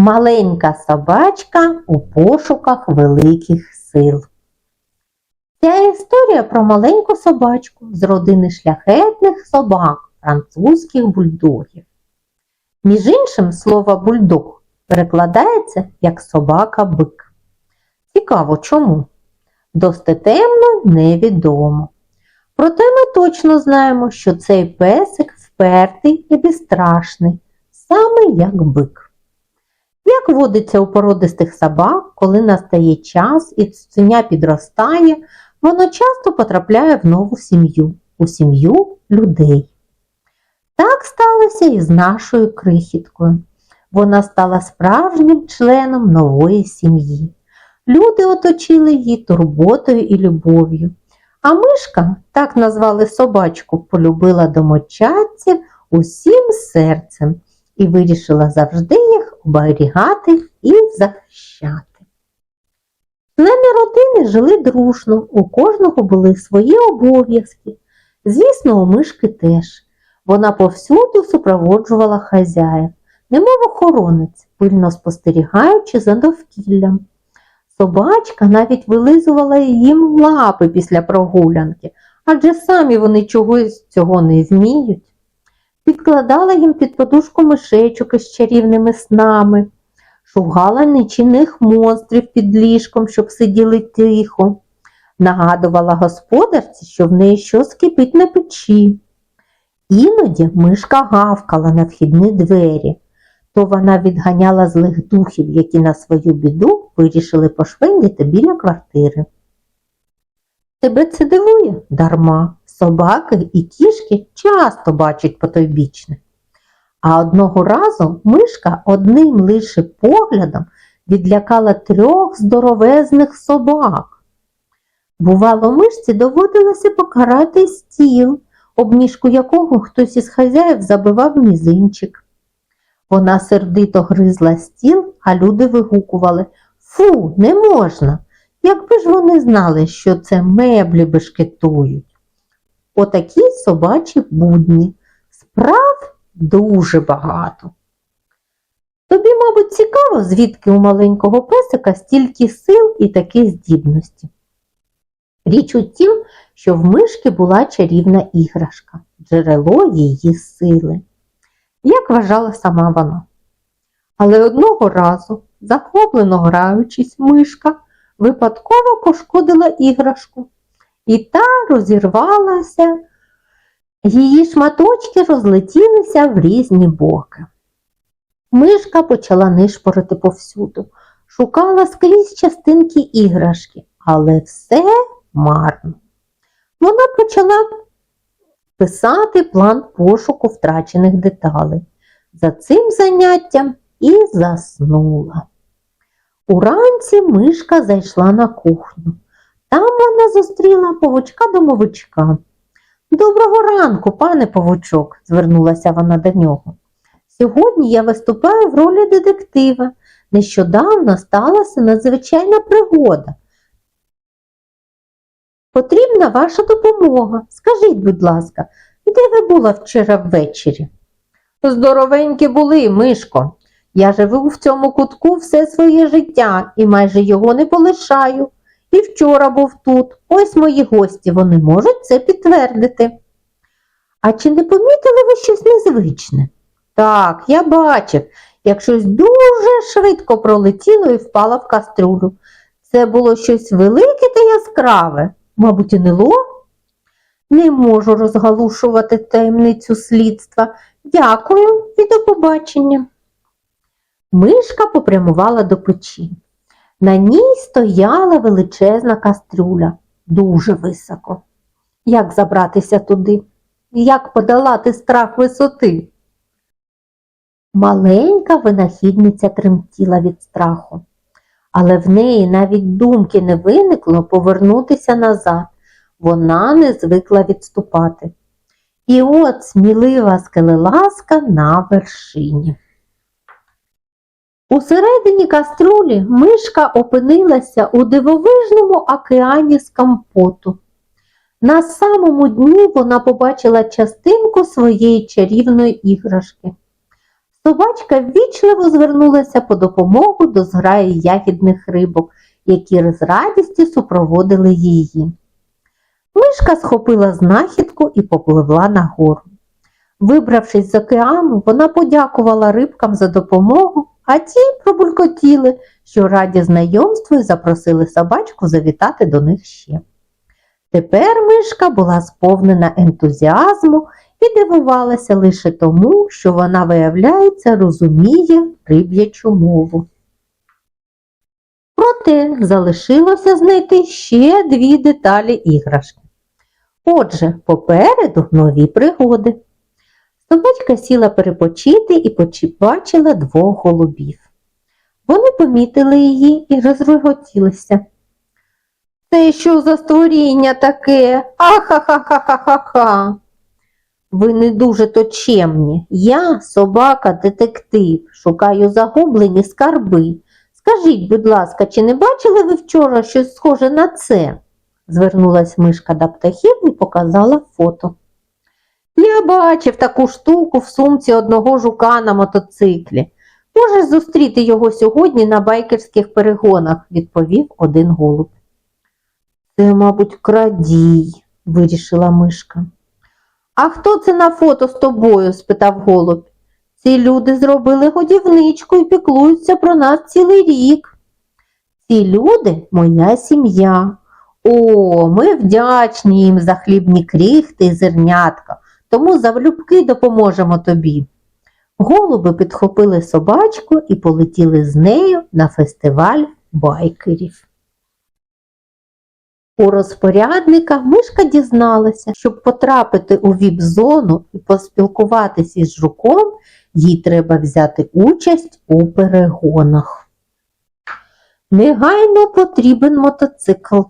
Маленька собачка у пошуках великих сил. Ця історія про маленьку собачку з родини шляхетних собак, французьких бульдогів. Між іншим, слово бульдог перекладається як собака-бик. Цікаво чому? Достетемно невідомо. Проте ми точно знаємо, що цей песик впертий і безстрашний, саме як бик. Як водиться у породистих собак, коли настає час і цуценя підростає, воно часто потрапляє в нову сім'ю, у сім'ю людей. Так сталося і з нашою крихіткою. Вона стала справжнім членом нової сім'ї. Люди оточили її турботою і любов'ю. А мишка, так назвали собачку, полюбила домочадців усім серцем і вирішила завжди їх оберігати і захищати. Члени родини жили дружно, у кожного були свої обов'язки. Звісно, у мишки теж. Вона повсюду супроводжувала хазяїв, немов охоронець, пильно спостерігаючи за довкіллям. Собачка навіть вилизувала їм лапи після прогулянки, адже самі вони чогось цього не вміють. Підкладала їм під подушку мишечок із чарівними снами, шугала нечинних монстрів під ліжком, щоб сиділи тихо, нагадувала господарці, що в неї щось кипить на печі. Іноді мишка гавкала на вхідні двері, то вона відганяла злих духів, які на свою біду вирішили пошвендіти біля квартири. Тебе це дивує? Дарма. Собаки і кішки часто бачать потойбічне. А одного разу мишка одним лише поглядом відлякала трьох здоровезних собак. Бувало, мишці доводилося покарати стіл, об ніжку якого хтось із хазяїв забивав мізинчик. Вона сердито гризла стіл, а люди вигукували Фу, не можна. Якби ж вони знали, що це меблі бешкетують. Отакі собачі будні. Справ дуже багато. Тобі, мабуть, цікаво, звідки у маленького песика стільки сил і такі здібності. Річ у тім, що в мишки була чарівна іграшка, джерело її сили, як вважала сама вона. Але одного разу, захоплено граючись, мишка випадково пошкодила іграшку, і та розірвалася, її шматочки розлетілися в різні боки. Мишка почала нишпорити повсюду, шукала скрізь частинки іграшки, але все марно. Вона почала писати план пошуку втрачених деталей. За цим заняттям і заснула. Уранці мишка зайшла на кухню. Там вона зустріла павучка-домовичка. Доброго ранку, пане павучок, звернулася вона до нього. Сьогодні я виступаю в ролі детектива. Нещодавно сталася надзвичайна пригода. Потрібна ваша допомога. Скажіть, будь ласка, де ви була вчора ввечері? Здоровенькі були, Мишко. Я живу в цьому кутку все своє життя і майже його не полишаю. І вчора був тут. Ось мої гості, вони можуть це підтвердити. А чи не помітили ви щось незвичне? Так, я бачив, як щось дуже швидко пролетіло і впало в каструлю. Це було щось велике та яскраве, мабуть, НЛО? Не можу розгалушувати таємницю слідства. Дякую і до побачення. Мишка попрямувала до печі. На ній стояла величезна кастрюля, дуже високо. Як забратися туди? Як подолати страх висоти? Маленька винахідниця тремтіла від страху, але в неї навіть думки не виникло повернутися назад. Вона не звикла відступати. І от смілива скелеласка на вершині. Усередині каструлі мишка опинилася у дивовижному океані з компоту. На самому дні вона побачила частинку своєї чарівної іграшки. Собачка ввічливо звернулася по допомогу до зграї ягідних рибок, які з радістю супроводили її. Мишка схопила знахідку і попливла нагору. Вибравшись з океану, вона подякувала рибкам за допомогу, а ті пробулькотіли, що раді знайомству і запросили собачку завітати до них ще. Тепер мишка була сповнена ентузіазму і дивувалася лише тому, що вона, виявляється, розуміє риб'ячу мову. Проте залишилося знайти ще дві деталі іграшки. Отже, попереду нові пригоди. Собачка сіла перепочити і побачила двох голубів. Вони помітили її і розреготілися. Це що за створіння таке? Ахахахахаха. Ви не дуже то чемні. Я собака-детектив, шукаю загублені скарби. Скажіть, будь ласка, чи не бачили ви вчора щось схоже на це? звернулась мишка до птахів і показала фото. Я бачив таку штуку в сумці одного жука на мотоциклі. Можеш зустріти його сьогодні на байкерських перегонах, відповів один голуб. Це, мабуть, крадій, вирішила мишка. А хто це на фото з тобою? спитав голуб. Ці люди зробили годівничку і піклуються про нас цілий рік. Ці люди моя сім'я. О, ми вдячні їм за хлібні крихти і зернятка, тому завлюбки допоможемо тобі. Голуби підхопили собачку і полетіли з нею на фестиваль байкерів. У розпорядника мишка дізналася, щоб потрапити у віп-зону і поспілкуватися із жуком, їй треба взяти участь у перегонах. Негайно потрібен мотоцикл.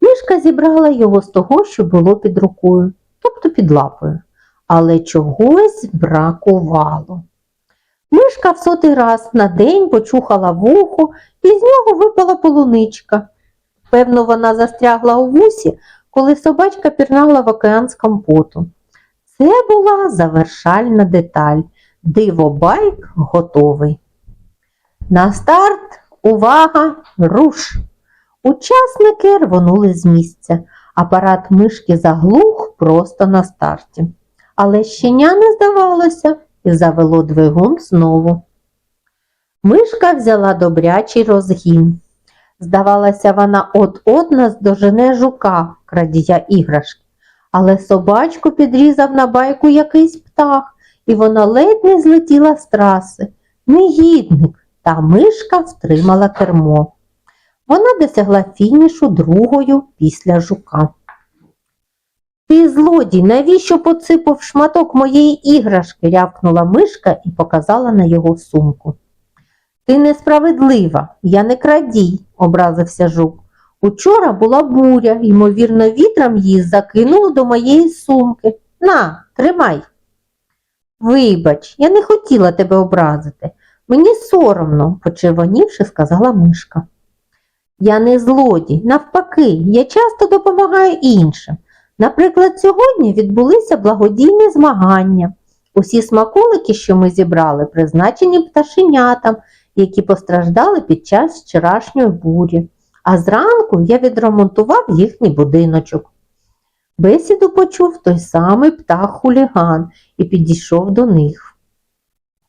Мишка зібрала його з того, що було під рукою, тобто під лапою, але чогось бракувало. Мишка в сотий раз на день почухала вухо і з нього випала полуничка. Певно, вона застрягла у вусі, коли собачка пірнала в океан з компоту. Це була завершальна деталь. Дивобайк готовий. На старт, увага, руш! Учасники рвонули з місця. Апарат мишки заглух просто на старті. Але щеня не здавалося і завело двигун знову. Мишка взяла добрячий розгін. Здавалося, вона от-от наздожене жука, крадія іграшки. Але собачку підрізав на байку якийсь птах, і вона ледь не злетіла з траси. Негідник, та мишка втримала кермо. Вона досягла фінішу другою після жука. Ти злодій, навіщо поципав шматок моєї іграшки? рявкнула мишка і показала на його сумку. Ти несправедлива, я не крадій, образився жук. Учора була буря, ймовірно, вітром її закинуло до моєї сумки. На, тримай. Вибач, я не хотіла тебе образити. Мені соромно, почервонівши, сказала мишка. Я не злодій, навпаки, я часто допомагаю іншим. Наприклад, сьогодні відбулися благодійні змагання. Усі смаколики, що ми зібрали, призначені пташенятам, які постраждали під час вчорашньої бурі. А зранку я відремонтував їхній будиночок. Бесіду почув той самий птах-хуліган і підійшов до них.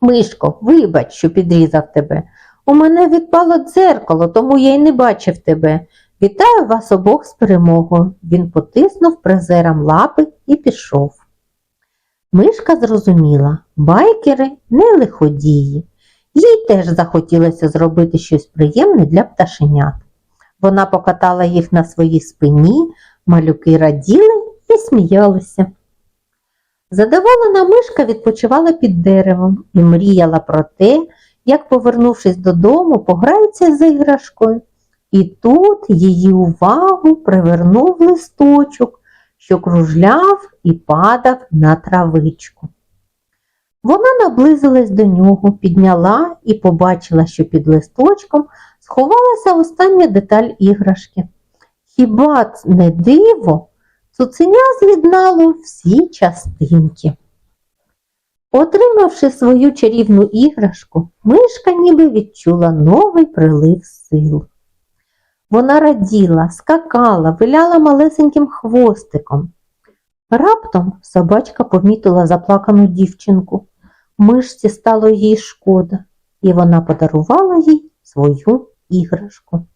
Мишко, вибач, що підрізав тебе. У мене відпало дзеркало, тому я й не бачив тебе. Вітаю вас обох з перемогою. Він потиснув призерам лапи і пішов. Мишка зрозуміла, байкери не лиходії. Їй теж захотілося зробити щось приємне для пташенят. Вона покатала їх на своїй спині, малюки раділи і сміялися. Задоволена мишка відпочивала під деревом і мріяла про те, як, повернувшись додому, пограється з іграшкою. І тут її увагу привернув листочок, що кружляв і падав на травичку. Вона наблизилась до нього, підняла і побачила, що під листочком сховалася остання деталь іграшки. Хіба не диво? Цуценя з'єднало всі частинки. Отримавши свою чарівну іграшку, мишка ніби відчула новий прилив сил. Вона раділа, скакала, виляла малесеньким хвостиком. Раптом собачка помітила заплакану дівчинку. Мишці стало їй шкода, і вона подарувала їй свою іграшку.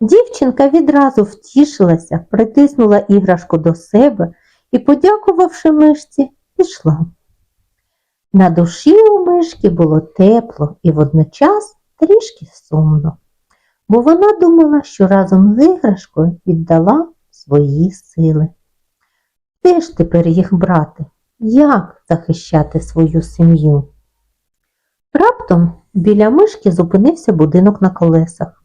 Дівчинка відразу втішилася, притиснула іграшку до себе і, подякувавши мишці, пішла. На душі у мишки було тепло і водночас трішки сумно, бо вона думала, що разом з іграшкою віддала свої сили. Де ж тепер їх брати? Як захищати свою сім'ю? Раптом біля мишки зупинився будинок на колесах,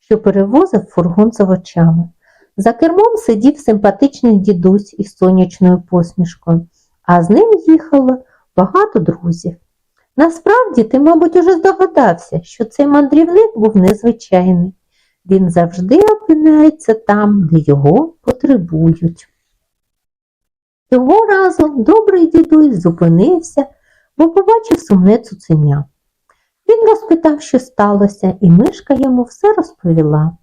що перевозив фургон з овочами. За кермом сидів симпатичний дідусь із сонячною посмішкою, а з ним їхало багато друзів. Насправді, ти, мабуть, уже здогадався, що цей мандрівник був незвичайний. Він завжди опиняється там, де його потребують. Цього разу добрий дідусь зупинився, бо побачив сумне цуценя. Він розпитав, що сталося, і мишка йому все розповіла.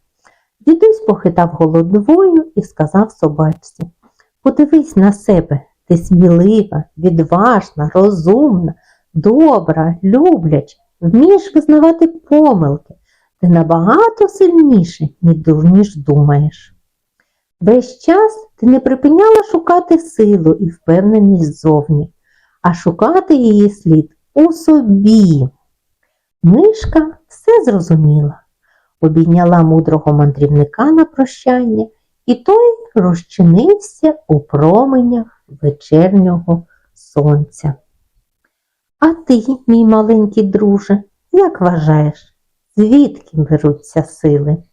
Дідусь похитав головою і сказав собачці Подивись на себе, ти смілива, відважна, розумна, добра, любляча, вмієш визнавати помилки, ти набагато сильніше, ніж думаєш. Весь час ти не припиняла шукати силу і впевненість ззовні, а шукати її слід у собі. Мишка все зрозуміла, обійняла мудрого мандрівника на прощання, і той розчинився у променях вечірнього сонця. А ти, мій маленький друже, як вважаєш, звідки беруться сили?